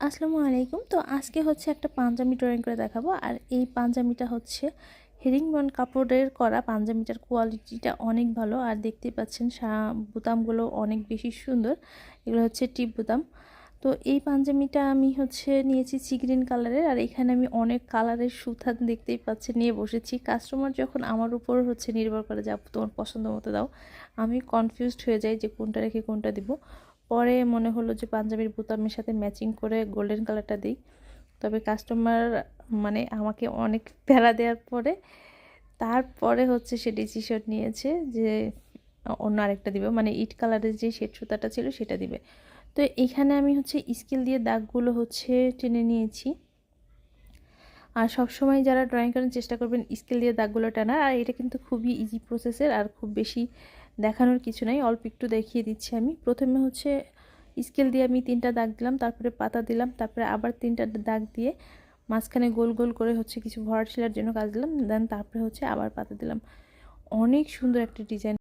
আসসালামু আলাইকুম। তো আজকে হচ্ছে একটা পাঞ্জাবি ড্রয়িং করে দেখাবো। আর এই পাঞ্জাবিটা হচ্ছে হেরিংবন কাপড়ের করা। পাঞ্জাবিটার কোয়ালিটিটা অনেক ভালো। আর দেখতেই পাচ্ছেন বোতামগুলো অনেক বেশি সুন্দর। এগুলো হচ্ছে টিপ বোতাম। তো এই পাঞ্জাবিটা আমি হচ্ছে নিয়েছি চিগ্রিন কালারের। আর এখানে আমি অনেক কালারের সুতা দেখতেই পাচ্ছি নিয়ে বসেছি। কাস্টমার যখন আমার উপর হচ্ছে নির্ভর করে যে, আপু, তোমার পছন্দ মতো দাও। আমি কনফিউজড হয়ে যাই যে, কোনটা রেখে কোনটা দিব? পরে মনে হলো যে পাঞ্জাবির বোতামের সাথে ম্যাচিং করে গোল্ডেন কালারটা দিই। তবে কাস্টমার মানে আমাকে অনেক প্যারা দেওয়ার পরে, তারপরে হচ্ছে সে ডিসিশন নিয়েছে যে অন্য আরেকটা দিবে। মানে ইট কালারের যে শেড সুতাটা ছিল সেটা দিবে। তো এখানে আমি হচ্ছে স্কেল দিয়ে দাগগুলো হচ্ছে টেনে নিয়েছি। আর সবসময় যারা ড্রয়িং করার চেষ্টা করবেন, স্কেল দিয়ে দাগগুলো টানার। আর এটা কিন্তু খুবই ইজি প্রসেসের আর খুব বেশি দেখানোর কিছু নাই, অল্প একটু দেখিয়ে দিচ্ছি আমি। প্রথমে হচ্ছে স্কেল দিয়ে আমি তিনটা দাগ দিলাম, তারপরে পাতা দিলাম, তারপরে আবার তিনটা দাগ দিয়ে মাঝখানে গোল গোল করে হচ্ছে কিছু ভরাট শিলার জন্য কাজ দিলাম, দেন তারপরে হচ্ছে আবার পাতা দিলাম। অনেক সুন্দর একটা ডিজাইন।